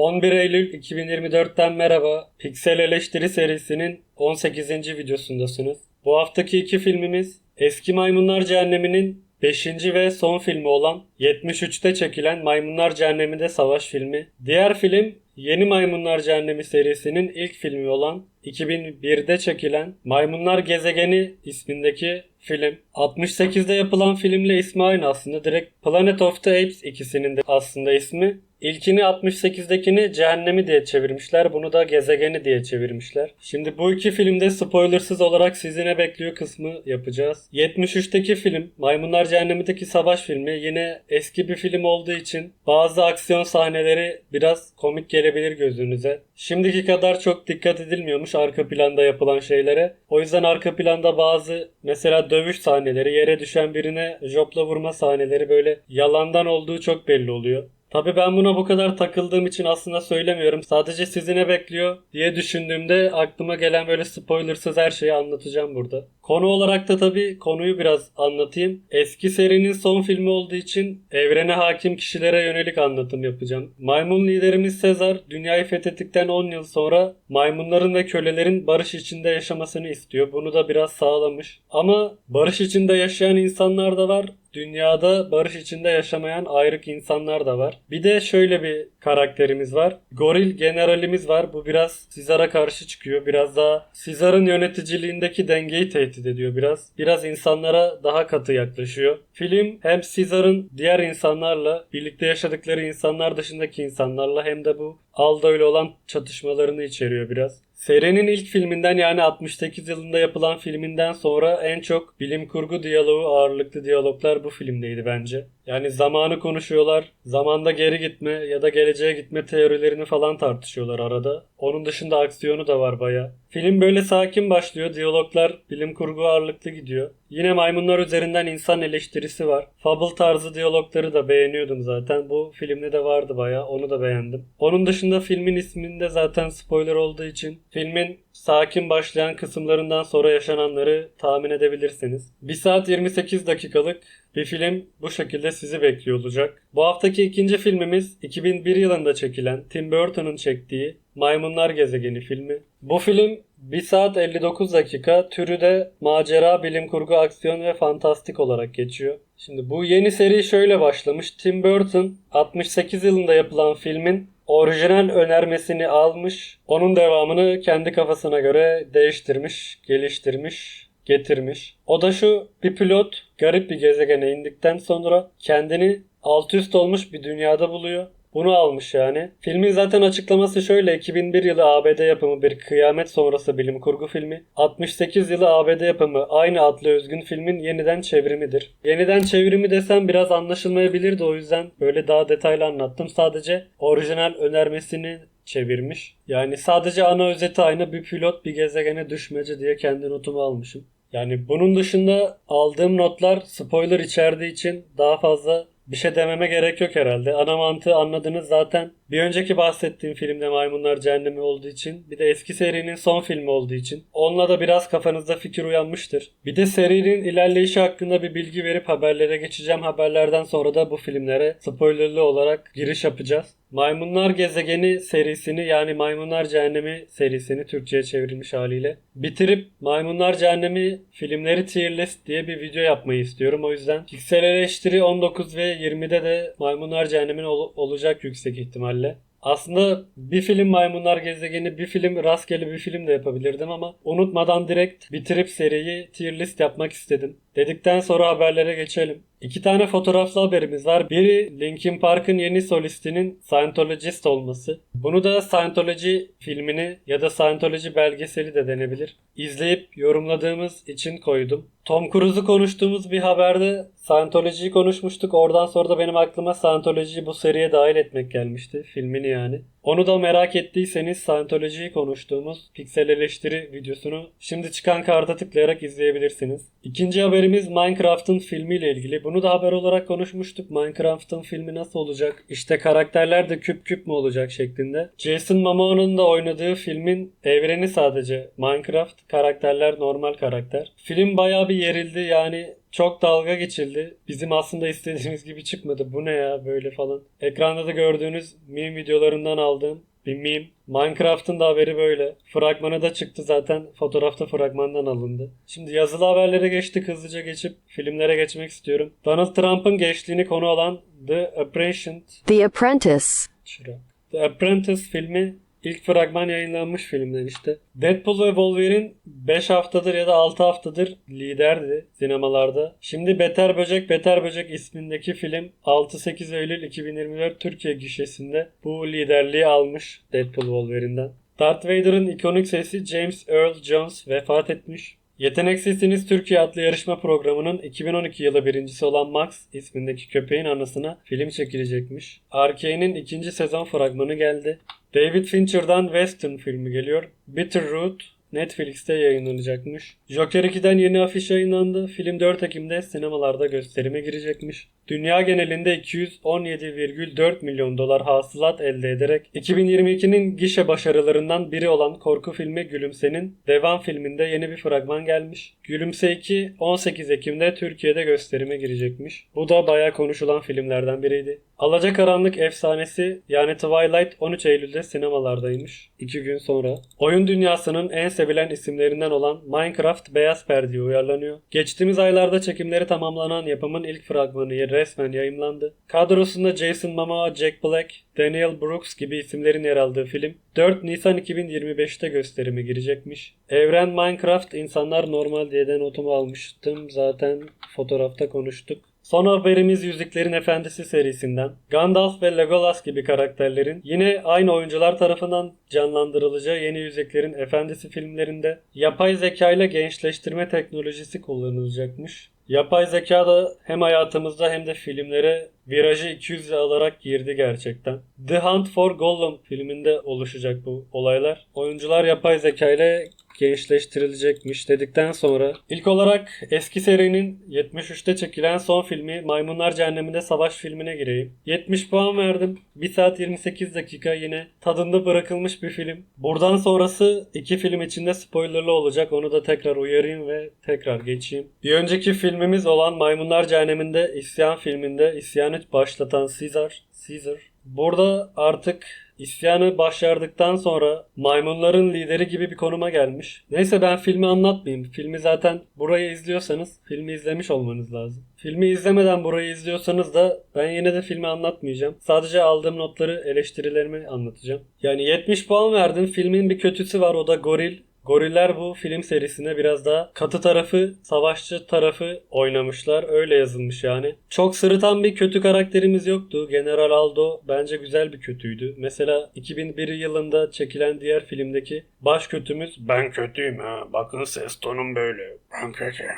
11 Eylül 2024'ten merhaba. Piksel Eleştiri serisinin 18. videosundasınız. Bu haftaki iki filmimiz Eski Maymunlar Cehennemi'nin 5. ve son filmi olan 73'te çekilen Maymunlar Cehennemi'nde Savaş filmi. Diğer film Yeni Maymunlar Cehennemi serisinin ilk filmi olan 2001'de çekilen Maymunlar Gezegeni ismindeki film. 68'de yapılan filmle ismi aynı aslında. Direkt Planet of the Apes ikisinin de aslında ismi. İlkini 68'dekini Cehennemi diye çevirmişler. Bunu da Gezegeni diye çevirmişler. Şimdi bu iki filmde spoilersız olarak sizi ne bekliyor kısmı yapacağız. 73'teki film Maymunlar Cehennemi'ndeki savaş filmi yine eski bir film olduğu için bazı aksiyon sahneleri biraz komik gelebilir gözünüze. Şimdiki kadar çok dikkat edilmiyormuş arka planda yapılan şeylere. O yüzden arka planda bazı mesela dövüş sahneleri, yere düşen birine jopla vurma sahneleri böyle yalandan olduğu çok belli oluyor. Tabii ben buna bu kadar takıldığım için aslında söylemiyorum. Sadece sizi ne bekliyor diye düşündüğümde aklıma gelen böyle spoilersız her şeyi anlatacağım burada. Konu olarak da tabii konuyu biraz anlatayım. Eski serinin son filmi olduğu için evrene hakim kişilere yönelik anlatım yapacağım. Maymun liderimiz Sezar dünyayı fethettikten 10 yıl sonra maymunların ve kölelerin barış içinde yaşamasını istiyor. Bunu da biraz sağlamış. Ama barış içinde yaşayan insanlar da var dünyada barış içinde yaşamayan ayrık insanlar da var. Bir de şöyle bir karakterimiz var. Goril generalimiz var. Bu biraz Caesar'a karşı çıkıyor. Biraz daha Caesar'ın yöneticiliğindeki dengeyi tehdit ediyor biraz. Biraz insanlara daha katı yaklaşıyor. Film hem Caesar'ın diğer insanlarla, birlikte yaşadıkları insanlar dışındaki insanlarla hem de bu Aldo ile olan çatışmalarını içeriyor biraz. Serinin ilk filminden yani 68 yılında yapılan filminden sonra en çok bilim kurgu diyaloğu ağırlıklı diyaloglar bu filmdeydi bence. Yani zamanı konuşuyorlar, zamanda geri gitme ya da geleceğe gitme teorilerini falan tartışıyorlar arada. Onun dışında aksiyonu da var baya. Film böyle sakin başlıyor, diyaloglar bilim kurgu ağırlıklı gidiyor. Yine maymunlar üzerinden insan eleştirisi var. Fable tarzı diyalogları da beğeniyordum zaten. Bu filmde de vardı baya, onu da beğendim. Onun dışında filmin isminde zaten spoiler olduğu için filmin sakin başlayan kısımlarından sonra yaşananları tahmin edebilirsiniz. 1 saat 28 dakikalık bir film bu şekilde sizi bekliyor olacak. Bu haftaki ikinci filmimiz 2001 yılında çekilen Tim Burton'un çektiği Maymunlar Gezegeni filmi. Bu film 1 saat 59 dakika türü de macera, bilim kurgu, aksiyon ve fantastik olarak geçiyor. Şimdi bu yeni seri şöyle başlamış. Tim Burton 68 yılında yapılan filmin orijinal önermesini almış. Onun devamını kendi kafasına göre değiştirmiş, geliştirmiş, getirmiş. O da şu bir pilot garip bir gezegene indikten sonra kendini alt üst olmuş bir dünyada buluyor. Bunu almış yani. Filmin zaten açıklaması şöyle. 2001 yılı ABD yapımı bir kıyamet sonrası bilim kurgu filmi. 68 yılı ABD yapımı aynı adlı özgün filmin yeniden çevrimidir. Yeniden çevrimi desem biraz anlaşılmayabilirdi o yüzden böyle daha detaylı anlattım. Sadece orijinal önermesini çevirmiş. Yani sadece ana özeti aynı bir pilot bir gezegene düşmece diye kendi notumu almışım. Yani bunun dışında aldığım notlar spoiler içerdiği için daha fazla bir şey dememe gerek yok herhalde. Ana mantığı anladınız zaten. Bir önceki bahsettiğim filmde Maymunlar Cehennemi olduğu için bir de eski serinin son filmi olduğu için onunla da biraz kafanızda fikir uyanmıştır. Bir de serinin ilerleyişi hakkında bir bilgi verip haberlere geçeceğim. Haberlerden sonra da bu filmlere spoilerlı olarak giriş yapacağız. Maymunlar Gezegeni serisini yani Maymunlar Cehennemi serisini Türkçe'ye çevrilmiş haliyle bitirip Maymunlar Cehennemi filmleri tier list diye bir video yapmayı istiyorum. O yüzden piksel eleştiri 19 ve 20'de de Maymunlar Cehennemi'nin ol- olacak yüksek ihtimalle. Aslında bir film Maymunlar Gezegeni, bir film rastgele bir film de yapabilirdim ama unutmadan direkt bitirip seriyi tier list yapmak istedim. Dedikten sonra haberlere geçelim. İki tane fotoğraflı haberimiz var. Biri Linkin Park'ın yeni solistinin Scientologist olması. Bunu da Scientology filmini ya da Scientology belgeseli de denebilir. İzleyip yorumladığımız için koydum. Tom Cruise'u konuştuğumuz bir haberde Scientology'yi konuşmuştuk. Oradan sonra da benim aklıma Scientology'yi bu seriye dahil etmek gelmişti. Filmini yani. Onu da merak ettiyseniz Scientology'yi konuştuğumuz piksel eleştiri videosunu şimdi çıkan karta tıklayarak izleyebilirsiniz. İkinci haberimiz Minecraft'ın filmiyle ilgili. Bunu da haber olarak konuşmuştuk. Minecraft'ın filmi nasıl olacak? İşte karakterler de küp küp mü olacak şeklinde. Jason Momoa'nın da oynadığı filmin evreni sadece Minecraft. Karakterler normal karakter. Film bayağı bir yerildi yani çok dalga geçildi. Bizim aslında istediğimiz gibi çıkmadı. Bu ne ya böyle falan. Ekranda da gördüğünüz meme videolarından aldığım bir meme. Minecraft'ın da haberi böyle. Fragmanı da çıktı zaten. Fotoğrafta fragmandan alındı. Şimdi yazılı haberlere geçtik. Hızlıca geçip filmlere geçmek istiyorum. Donald Trump'ın gençliğini konu alan The Apprentice The Apprentice. Çırak. The Apprentice filmi ilk fragman yayınlanmış filmden işte. Deadpool ve Wolverine 5 haftadır ya da 6 haftadır liderdi sinemalarda. Şimdi Beter Böcek Beter Böcek ismindeki film 6-8 Eylül 2024 Türkiye gişesinde bu liderliği almış Deadpool Wolverine'den. Darth Vader'ın ikonik sesi James Earl Jones vefat etmiş. Yeteneksizsiniz Türkiye adlı yarışma programının 2012 yılı birincisi olan Max ismindeki köpeğin anısına film çekilecekmiş. Arkane'in ikinci sezon fragmanı geldi. David Fincher'dan Western filmi geliyor. Bitter Root Netflix'te yayınlanacakmış. Joker 2'den yeni afiş yayınlandı. Film 4 Ekim'de sinemalarda gösterime girecekmiş. Dünya genelinde 217,4 milyon dolar hasılat elde ederek 2022'nin gişe başarılarından biri olan korku filmi Gülümse'nin devam filminde yeni bir fragman gelmiş. Gülümse 2 18 Ekim'de Türkiye'de gösterime girecekmiş. Bu da bayağı konuşulan filmlerden biriydi. Alacakaranlık efsanesi yani Twilight 13 Eylül'de sinemalardaymış. 2 gün sonra. Oyun dünyasının en sevilen isimlerinden olan Minecraft Beyaz Perde'ye uyarlanıyor. Geçtiğimiz aylarda çekimleri tamamlanan yapımın ilk fragmanı resmen yayımlandı. Kadrosunda Jason Momoa, Jack Black, Daniel Brooks gibi isimlerin yer aldığı film 4 Nisan 2025'te gösterime girecekmiş. Evren Minecraft insanlar normal diye de almıştım. Zaten fotoğrafta konuştuk. Son haberimiz Yüzüklerin Efendisi serisinden. Gandalf ve Legolas gibi karakterlerin yine aynı oyuncular tarafından canlandırılacağı yeni Yüzüklerin Efendisi filmlerinde yapay zeka ile gençleştirme teknolojisi kullanılacakmış. Yapay zeka da hem hayatımızda hem de filmlere virajı 200 alarak girdi gerçekten. The Hunt for Gollum filminde oluşacak bu olaylar. Oyuncular yapay zeka ile gençleştirilecekmiş dedikten sonra ilk olarak eski serinin 73'te çekilen son filmi Maymunlar Cehennemi'nde Savaş filmine gireyim. 70 puan verdim. 1 saat 28 dakika yine tadında bırakılmış bir film. Buradan sonrası iki film içinde spoilerlı olacak. Onu da tekrar uyarayım ve tekrar geçeyim. Bir önceki filmimiz olan Maymunlar Cehennemi'nde İsyan filminde isyanı başlatan Caesar, Caesar Burada artık isyanı başardıktan sonra maymunların lideri gibi bir konuma gelmiş. Neyse ben filmi anlatmayayım. Filmi zaten burayı izliyorsanız filmi izlemiş olmanız lazım. Filmi izlemeden burayı izliyorsanız da ben yine de filmi anlatmayacağım. Sadece aldığım notları eleştirilerimi anlatacağım. Yani 70 puan verdim. Filmin bir kötüsü var o da Goril. Goriller bu film serisine biraz daha katı tarafı, savaşçı tarafı oynamışlar. Öyle yazılmış yani. Çok sırıtan bir kötü karakterimiz yoktu. General Aldo bence güzel bir kötüydü. Mesela 2001 yılında çekilen diğer filmdeki baş kötümüz ben kötüyüm ha. Bakın ses tonum böyle. Ben kötüyüm.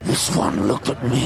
This one looked at me.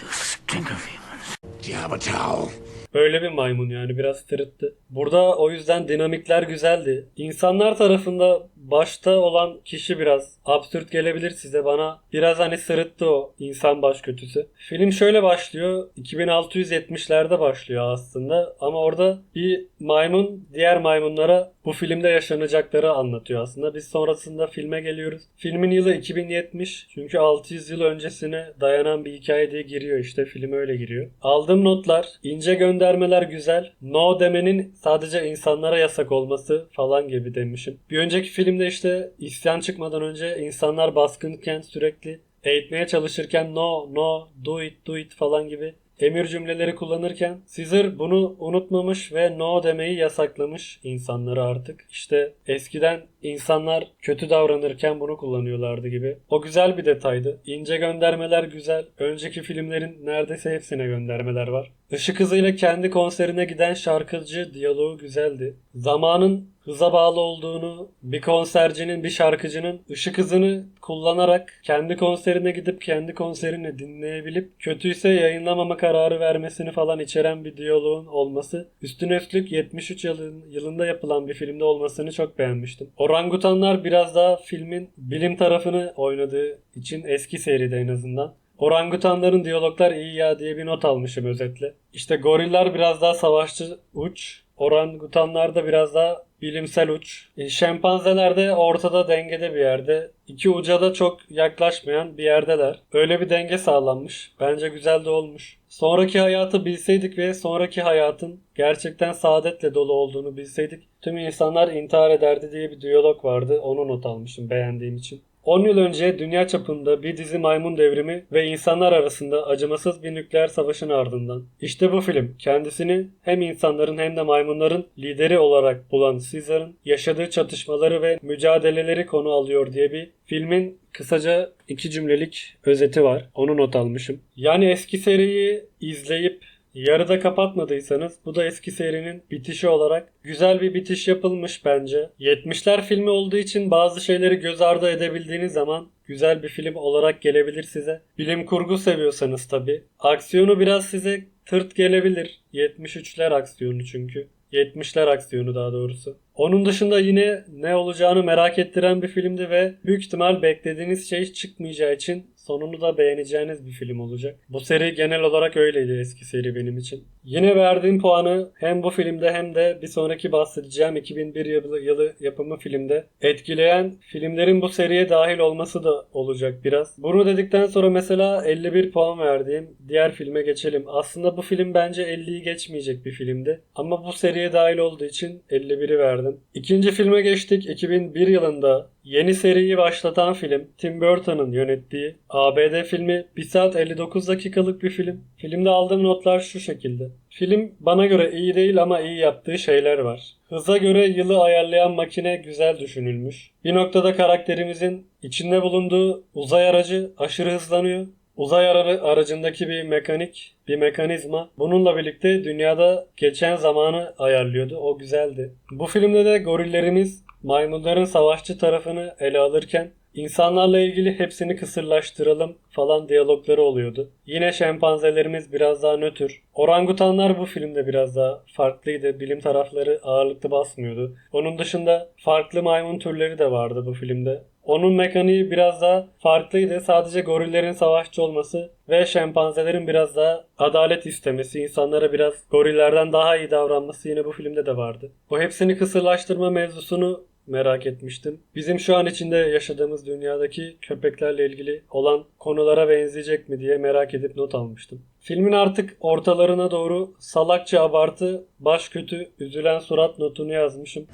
You stink of humans. Do you have a towel? Böyle bir maymun yani biraz sırıttı. Burada o yüzden dinamikler güzeldi. İnsanlar tarafında başta olan kişi biraz absürt gelebilir size bana. Biraz hani sırıttı o insan baş kötüsü. Film şöyle başlıyor. 2670'lerde başlıyor aslında ama orada bir maymun diğer maymunlara bu filmde yaşanacakları anlatıyor aslında. Biz sonrasında filme geliyoruz. Filmin yılı 2070 çünkü 600 yıl öncesine dayanan bir hikaye diye giriyor işte film öyle giriyor. Aldığım notlar ince göndermeler güzel. No demenin sadece insanlara yasak olması falan gibi demişim. Bir önceki filmde işte isyan çıkmadan önce insanlar baskınken sürekli eğitmeye çalışırken no no do it do it falan gibi emir cümleleri kullanırken Caesar bunu unutmamış ve no demeyi yasaklamış insanları artık. İşte eskiden insanlar kötü davranırken bunu kullanıyorlardı gibi. O güzel bir detaydı. İnce göndermeler güzel. Önceki filmlerin neredeyse hepsine göndermeler var. Işık hızıyla kendi konserine giden şarkıcı diyaloğu güzeldi. Zamanın hıza bağlı olduğunu, bir konsercinin, bir şarkıcının ışık hızını kullanarak kendi konserine gidip kendi konserini dinleyebilip kötüyse yayınlamama kararı vermesini falan içeren bir diyaloğun olması. Üstüne üstlük 73 yılın, yılında yapılan bir filmde olmasını çok beğenmiştim. Orangutanlar biraz daha filmin bilim tarafını oynadığı için eski seride en azından. Orangutanların diyaloglar iyi ya diye bir not almışım özetle. İşte goriller biraz daha savaşçı uç. Orangutanlar da biraz daha bilimsel uç. E, Şempanzeler de ortada dengede bir yerde. İki uca da çok yaklaşmayan bir yerdeler. Öyle bir denge sağlanmış. Bence güzel de olmuş. Sonraki hayatı bilseydik ve sonraki hayatın gerçekten saadetle dolu olduğunu bilseydik tüm insanlar intihar ederdi diye bir diyalog vardı. Onu not almışım beğendiğim için. 10 yıl önce dünya çapında bir dizi maymun devrimi ve insanlar arasında acımasız bir nükleer savaşın ardından. İşte bu film kendisini hem insanların hem de maymunların lideri olarak bulan Caesar'ın yaşadığı çatışmaları ve mücadeleleri konu alıyor diye bir filmin kısaca iki cümlelik özeti var. Onu not almışım. Yani eski seriyi izleyip Yarıda kapatmadıysanız bu da eski serinin bitişi olarak güzel bir bitiş yapılmış bence. 70'ler filmi olduğu için bazı şeyleri göz ardı edebildiğiniz zaman güzel bir film olarak gelebilir size. Bilim kurgu seviyorsanız tabi. Aksiyonu biraz size tırt gelebilir. 73'ler aksiyonu çünkü. 70'ler aksiyonu daha doğrusu. Onun dışında yine ne olacağını merak ettiren bir filmdi ve büyük ihtimal beklediğiniz şey çıkmayacağı için sonunu da beğeneceğiniz bir film olacak. Bu seri genel olarak öyleydi eski seri benim için. Yine verdiğim puanı hem bu filmde hem de bir sonraki bahsedeceğim 2001 yılı, yılı yapımı filmde etkileyen filmlerin bu seriye dahil olması da olacak biraz. Bunu dedikten sonra mesela 51 puan verdiğim diğer filme geçelim. Aslında bu film bence 50'yi geçmeyecek bir filmdi. Ama bu seriye dahil olduğu için 51'i verdim. İkinci filme geçtik. 2001 yılında Yeni seriyi başlatan film Tim Burton'ın yönettiği ABD filmi 1 saat 59 dakikalık bir film. Filmde aldığım notlar şu şekilde. Film bana göre iyi değil ama iyi yaptığı şeyler var. Hıza göre yılı ayarlayan makine güzel düşünülmüş. Bir noktada karakterimizin içinde bulunduğu uzay aracı aşırı hızlanıyor. Uzay ara- aracındaki bir mekanik, bir mekanizma bununla birlikte dünyada geçen zamanı ayarlıyordu. O güzeldi. Bu filmde de gorillerimiz maymunların savaşçı tarafını ele alırken insanlarla ilgili hepsini kısırlaştıralım falan diyalogları oluyordu. Yine şempanzelerimiz biraz daha nötr. Orangutanlar bu filmde biraz daha farklıydı. Bilim tarafları ağırlıklı basmıyordu. Onun dışında farklı maymun türleri de vardı bu filmde. Onun mekaniği biraz daha farklıydı. Sadece gorillerin savaşçı olması ve şempanzelerin biraz daha adalet istemesi, insanlara biraz gorillerden daha iyi davranması yine bu filmde de vardı. Bu hepsini kısırlaştırma mevzusunu merak etmiştim. Bizim şu an içinde yaşadığımız dünyadaki köpeklerle ilgili olan konulara benzeyecek mi diye merak edip not almıştım. Filmin artık ortalarına doğru salakça abartı, baş kötü, üzülen surat notunu yazmışım.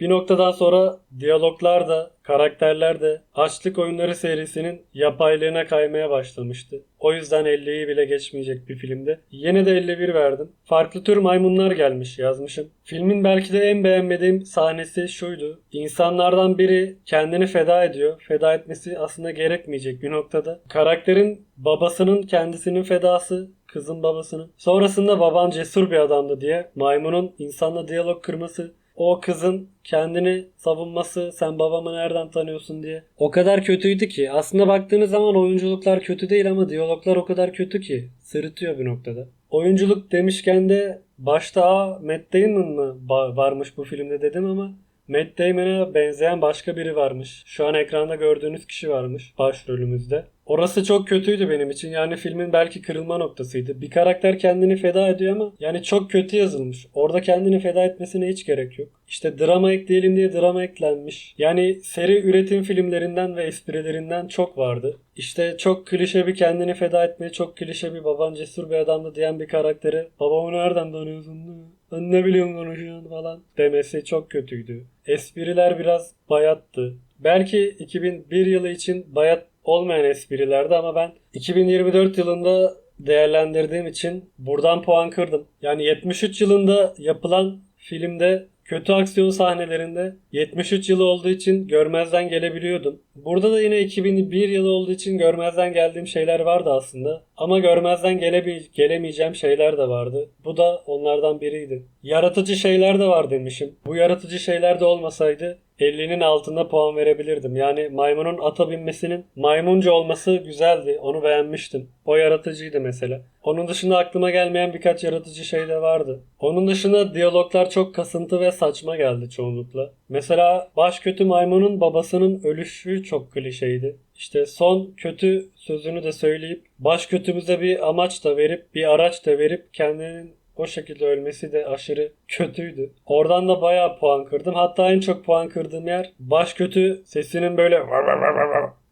Bir noktadan sonra diyaloglar da, karakterler de Açlık Oyunları serisinin yapaylığına kaymaya başlamıştı. O yüzden 50'yi bile geçmeyecek bir filmde. Yine de 51 verdim. Farklı tür maymunlar gelmiş yazmışım. Filmin belki de en beğenmediğim sahnesi şuydu. İnsanlardan biri kendini feda ediyor. Feda etmesi aslında gerekmeyecek bir noktada. Karakterin babasının kendisinin fedası kızın babasının. Sonrasında baban cesur bir adamdı diye maymunun insanla diyalog kırması o kızın kendini savunması sen babamı nereden tanıyorsun diye. O kadar kötüydü ki aslında baktığınız zaman oyunculuklar kötü değil ama diyaloglar o kadar kötü ki sırıtıyor bir noktada. Oyunculuk demişken de başta Matt Damon mı varmış bu filmde dedim ama Matt Damon'a benzeyen başka biri varmış. Şu an ekranda gördüğünüz kişi varmış başrolümüzde. Orası çok kötüydü benim için. Yani filmin belki kırılma noktasıydı. Bir karakter kendini feda ediyor ama yani çok kötü yazılmış. Orada kendini feda etmesine hiç gerek yok. İşte drama ekleyelim diye drama eklenmiş. Yani seri üretim filmlerinden ve esprilerinden çok vardı. İşte çok klişe bir kendini feda etmeye çok klişe bir baban cesur bir adamdı diyen bir karakteri babamı nereden tanıyorsun? Ben ne biliyorum konuşuyorsun falan demesi çok kötüydü. Espriler biraz bayattı. Belki 2001 yılı için bayat olmayan esprilerdi ama ben 2024 yılında değerlendirdiğim için buradan puan kırdım. Yani 73 yılında yapılan filmde kötü aksiyon sahnelerinde 73 yılı olduğu için görmezden gelebiliyordum. Burada da yine 2001 yılı olduğu için görmezden geldiğim şeyler vardı aslında. Ama görmezden gelebil gelemeyeceğim şeyler de vardı. Bu da onlardan biriydi. Yaratıcı şeyler de var demişim. Bu yaratıcı şeyler de olmasaydı 50'nin altında puan verebilirdim. Yani maymunun ata binmesinin maymunca olması güzeldi. Onu beğenmiştim. O yaratıcıydı mesela. Onun dışında aklıma gelmeyen birkaç yaratıcı şey de vardı. Onun dışında diyaloglar çok kasıntı ve saçma geldi çoğunlukla. Mesela baş kötü maymunun babasının ölüşü çok klişeydi. İşte son kötü sözünü de söyleyip baş kötümüze bir amaç da verip bir araç da verip kendinin o şekilde ölmesi de aşırı kötüydü. Oradan da bayağı puan kırdım. Hatta en çok puan kırdığım yer baş kötü sesinin böyle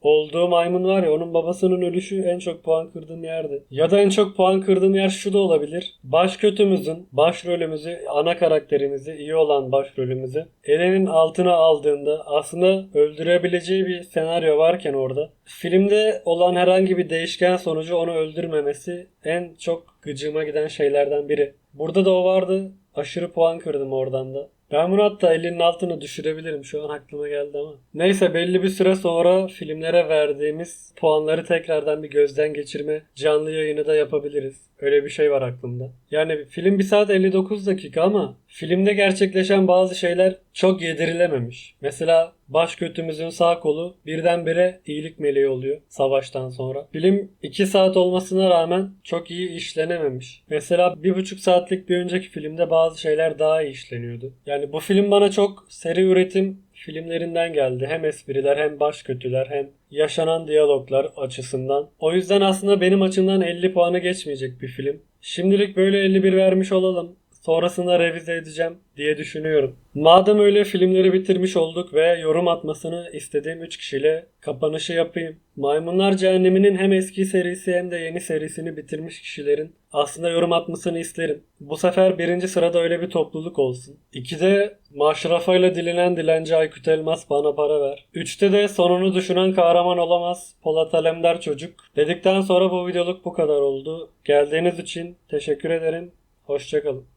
olduğu maymun var ya onun babasının ölüşü en çok puan kırdığım yerdi. Ya da en çok puan kırdığım yer şu da olabilir. Baş kötümüzün başrolümüzü, ana karakterimizi, iyi olan başrolümüzü elinin altına aldığında aslında öldürebileceği bir senaryo varken orada filmde olan herhangi bir değişken sonucu onu öldürmemesi en çok gıcığıma giden şeylerden biri. Burada da o vardı. Aşırı puan kırdım oradan da. Ben bunu hatta elinin altına düşürebilirim. Şu an aklıma geldi ama. Neyse belli bir süre sonra filmlere verdiğimiz puanları tekrardan bir gözden geçirme canlı yayını da yapabiliriz. Öyle bir şey var aklımda. Yani film 1 saat 59 dakika ama filmde gerçekleşen bazı şeyler çok yedirilememiş. Mesela baş kötümüzün sağ kolu birdenbire iyilik meleği oluyor savaştan sonra. Film 2 saat olmasına rağmen çok iyi işlenememiş. Mesela 1,5 saatlik bir önceki filmde bazı şeyler daha iyi işleniyordu. Yani bu film bana çok seri üretim filmlerinden geldi. Hem espriler hem baş kötüler hem yaşanan diyaloglar açısından. O yüzden aslında benim açımdan 50 puanı geçmeyecek bir film. Şimdilik böyle 51 vermiş olalım. Sonrasında revize edeceğim diye düşünüyorum. Madem öyle filmleri bitirmiş olduk ve yorum atmasını istediğim 3 kişiyle kapanışı yapayım. Maymunlar Cehennemi'nin hem eski serisi hem de yeni serisini bitirmiş kişilerin aslında yorum atmasını isterim. Bu sefer birinci sırada öyle bir topluluk olsun. İkide maşrafayla dilenen dilenci Aykut Elmas bana para ver. Üçte de sonunu düşünen kahraman olamaz Polat Alemdar çocuk. Dedikten sonra bu videoluk bu kadar oldu. Geldiğiniz için teşekkür ederim. Hoşçakalın.